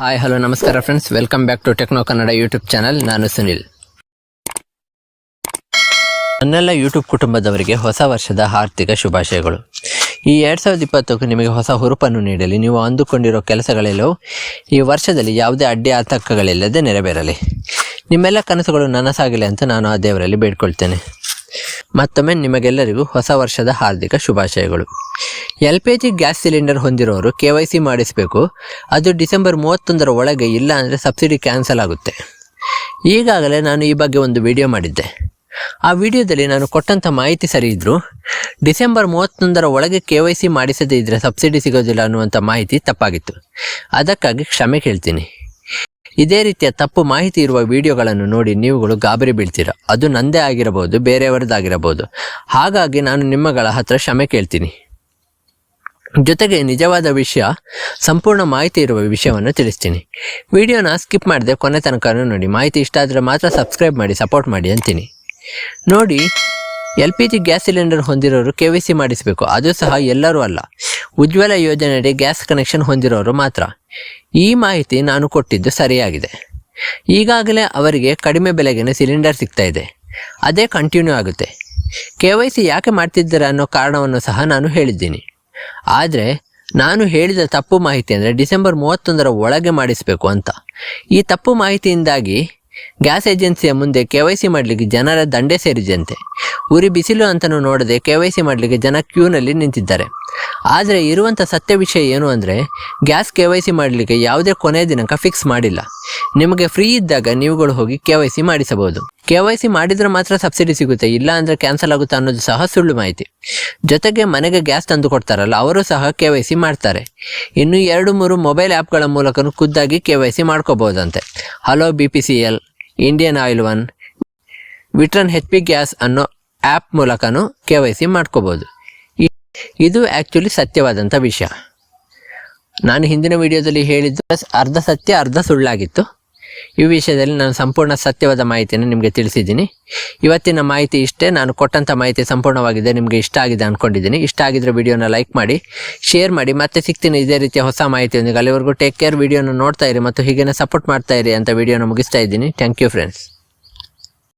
Hi hello ನಮಸ್ಕಾರ friends welcome back to Techno Kannada YouTube channel ನಾನು ಸುನಿಲ್ ನನ್ನೆಲ್ಲ YouTube ಕುಟುಂಬದವರಿಗೆ ಹೊಸ ವರ್ಷದ ಆರ್ಥಿಕ ಶುಭಾಶಯಗಳು. ಈ ಎರಡು ಸಾವಿರದ ಇಪ್ಪತ್ತಕ್ಕೂ ನಿಮಗೆ ಹೊಸ ಹುರುಪನ್ನು ನೀಡಲಿ. ನೀವು ಅಂದುಕೊಂಡಿರೋ ಕೆಲಸಗಳೆಲ್ಲವೂ ಈ ವರ್ಷದಲ್ಲಿ ಯಾವುದೇ ಅಡ್ಡಿ ಆತಂಕಗಳಿಲ್ಲದೆ ನೆರವೇರಲಿ. ನಿಮ್ಮೆಲ್ಲ ಕನಸುಗಳು ನನಸಾಗಲಿ ಅಂತ ನಾನು ಆ ದೇವರಲ್ಲಿ ಬೇಡ್ಕೊಳ್ತೇನೆ. ಮತ್ತೊಮ್ಮೆ ನಿಮಗೆಲ್ಲರಿಗೂ ಹೊಸ ವರ್ಷದ ಹಾರ್ದಿಕ ಶುಭಾಶಯಗಳು. L P G gas cylinder ಹೊಂದಿರೋರು K Y C ಮಾಡಿಸಬೇಕು. ಅದು ಡಿಸೆಂಬರ್ ಮೂವತ್ತೊಂದರ ಒಳಗೆ ಇಲ್ಲ ಅಂದರೆ ಸಬ್ಸಿಡಿ ಕ್ಯಾನ್ಸಲ್ ಆಗುತ್ತೆ. ಈಗಾಗಲೇ ನಾನು ಈ ಬಗ್ಗೆ ಒಂದು ವಿಡಿಯೋ ಮಾಡಿದ್ದೆ. ಆ ವಿಡಿಯೋದಲ್ಲಿ ನಾನು ಕೊಟ್ಟಂಥ ಮಾಹಿತಿ ಸರಿ ಇದ್ದರೂ ಡಿಸೆಂಬರ್ ಮೂವತ್ತೊಂದರ ಒಳಗೆ ಕೆ ವೈ ಸಿ ಮಾಡಿಸದೇ ಇದ್ದರೆ ಸಬ್ಸಿಡಿ ಸಿಗೋದಿಲ್ಲ ಅನ್ನುವಂಥ ಮಾಹಿತಿ ತಪ್ಪಾಗಿತ್ತು. ಅದಕ್ಕಾಗಿ ಕ್ಷಮೆ ಕೇಳ್ತೀನಿ. ಇದೇ ರೀತಿಯ ತಪ್ಪು ಮಾಹಿತಿ ಇರುವ ವಿಡಿಯೋಗಳನ್ನು ನೋಡಿ ನೀವುಗಳು ಗಾಬರಿ ಬೀಳ್ತೀರ? ಅದು ನಂದೇ ಆಗಿರಬಹುದು, ಬೇರೆಯವರದ್ದಾಗಿರಬಹುದು. ಹಾಗಾಗಿ ನಾನು ನಿಮ್ಮಗಳ ಹತ್ರ ಕ್ಷಮೆ ಕೇಳ್ತೀನಿ. ಜೊತೆಗೆ ನಿಜವಾದ ವಿಷಯ, ಸಂಪೂರ್ಣ ಮಾಹಿತಿ ಇರುವ ವಿಷಯವನ್ನು ತಿಳಿಸ್ತೀನಿ. ವಿಡಿಯೋನ ಸ್ಕಿಪ್ ಮಾಡದೆ ಕೊನೆ ತನಕ ನೋಡಿ. ಮಾಹಿತಿ ಇಷ್ಟ ಆದರೆ ಮಾತ್ರ ಸಬ್ಸ್ಕ್ರೈಬ್ ಮಾಡಿ, ಸಪೋರ್ಟ್ ಮಾಡಿ ಅಂತೀನಿ. ನೋಡಿ, L P G gas cylinder ಹೊಂದಿರೋರು K V C ಮಾಡಿಸಬೇಕು. ಅದು ಸಹ ಎಲ್ಲರೂ ಅಲ್ಲ. ಉಜ್ವಲ ಯೋಜನೆಯಡಿ ಗ್ಯಾಸ್ ಕನೆಕ್ಷನ್ ಹೊಂದಿರೋರು ಮಾತ್ರ. ಈ ಮಾಹಿತಿ ನಾನು ಕೊಟ್ಟಿದ್ದು ಸರಿಯಾಗಿದೆ. ಈಗಾಗಲೇ ಅವರಿಗೆ ಕಡಿಮೆ ಬೆಲೆಗೇನೆ ಸಿಲಿಂಡರ್ ಸಿಗ್ತಾ ಇದೆ. ಅದೇ ಕಂಟಿನ್ಯೂ ಆಗುತ್ತೆ. ಕೆ ವೈ ಸಿ ಯಾಕೆ ಮಾಡ್ತಿದ್ದೀರಾ ಅನ್ನೋ ಕಾರಣವನ್ನು ಸಹ ನಾನು ಹೇಳಿದ್ದೀನಿ. ಆದರೆ ನಾನು ಹೇಳಿದ ತಪ್ಪು ಮಾಹಿತಿ ಅಂದರೆ ಡಿಸೆಂಬರ್ ಮೂವತ್ತೊಂದರ ಒಳಗೆ ಮಾಡಿಸಬೇಕು ಅಂತ. ಈ ತಪ್ಪು ಮಾಹಿತಿಯಿಂದಾಗಿ ಗ್ಯಾಸ್ ಏಜೆನ್ಸಿಯ ಮುಂದೆ ಕೆ ವೈ ಸಿ ಮಾಡಲಿಕ್ಕೆ ಜನರ ದಂಡೆ ಸೇರಿದಂತೆ. ಉರಿ ಬಿಸಿಲು ಅಂತಲೂ ನೋಡದೆ ಕೆ ವೈ ಸಿ ಮಾಡಲಿಕ್ಕೆ ಜನ ಕ್ಯೂನಲ್ಲಿ ನಿಂತಿದ್ದಾರೆ. ಆದರೆ ಇರುವಂಥ ಸತ್ಯ ವಿಷಯ ಏನು ಅಂದರೆ ಗ್ಯಾಸ್ ಕೆ ವೈ ಸಿ ಮಾಡಲಿಕ್ಕೆ ಯಾವುದೇ ಕೊನೆಯ ದಿನಾಂಕ ಫಿಕ್ಸ್ ಮಾಡಿಲ್ಲ. ನಿಮಗೆ ಫ್ರೀ ಇದ್ದಾಗ ನೀವುಗಳು ಹೋಗಿ ಕೆ ವೈ ಸಿ ಮಾಡಿಸಬಹುದು. ಕೆ ವೈ ಸಿ ಮಾಡಿದರೆ ಮಾತ್ರ ಸಬ್ಸಿಡಿ ಸಿಗುತ್ತೆ, ಇಲ್ಲ ಅಂದರೆ ಕ್ಯಾನ್ಸಲ್ ಆಗುತ್ತೆ ಅನ್ನೋದು ಸಹ ಸುಳ್ಳು ಮಾಹಿತಿ. ಜೊತೆಗೆ ಮನೆಗೆ ಗ್ಯಾಸ್ ತಂದು ಕೊಡ್ತಾರಲ್ಲ, ಅವರು ಸಹ ಕೆ ವೈ ಸಿ ಮಾಡ್ತಾರೆ. ಇನ್ನು ಎರಡು ಮೂರು ಮೊಬೈಲ್ ಆ್ಯಪ್ಗಳ ಮೂಲಕ ಖುದ್ದಾಗಿ K Y C ಮಾಡ್ಕೋಬಹುದಂತೆ hello B P C L Indian oil one ವಿಟ್ರನ್ ಹೆಚ್ ಪಿ ಗ್ಯಾಸ್ ಅನ್ನೋ ಆ್ಯಪ್ ಮೂಲಕನೂ ಕೆ ವೈ ಸಿ ಮಾಡ್ಕೋಬೋದು. ಇದು ಆ್ಯಕ್ಚುಲಿ ಸತ್ಯವಾದಂಥ ವಿಷಯ. ನಾನು ಹಿಂದಿನ ವಿಡಿಯೋದಲ್ಲಿ ಹೇಳಿದ್ದು ಅರ್ಧ ಸತ್ಯ, ಅರ್ಧ ಸುಳ್ಳಾಗಿತ್ತು. ಈ ವಿಷಯದಲ್ಲಿ ನಾನು ಸಂಪೂರ್ಣ ಸತ್ಯವಾದ ಮಾಹಿತಿಯನ್ನು ನಿಮಗೆ ತಿಳಿಸಿದ್ದೀನಿ. ಇವತ್ತಿನ ಮಾಹಿತಿ ಇಷ್ಟೇ, ನಾನು ಕೊಟ್ಟಂಥ ಮಾಹಿತಿ ಸಂಪೂರ್ಣವಾಗಿದೆ, ನಿಮಗೆ ಇಷ್ಟ ಆಗಿದೆ ಅಂದ್ಕೊಂಡಿದ್ದೀನಿ ಇಷ್ಟ ಆಗಿದ್ರೆ ವಿಡಿಯೋನ ಲೈಕ್ ಮಾಡಿ ಶೇರ್ ಮಾಡಿ, ಮತ್ತೆ ಸಿಗ್ತೀನಿ ಇದೇ ರೀತಿಯ ಹೊಸ ಮಾಹಿತಿಯೊಂದಿಗೆ. ಅಲ್ಲಿವರೆಗೂ ಟೇಕ್ ಕೇರ್ ವಿಡಿಯೋನ ನೋಡ್ತಾ ಇರಿ ಮತ್ತು ಹೀಗೇನೆ ಸಪೋರ್ಟ್ ಮಾಡ್ತಾ ಇರಿ ಅಂತ ವಿಡಿಯೋನ ಮುಗಿಸ್ತಾ ಇದ್ದೀನಿ. Thank you friends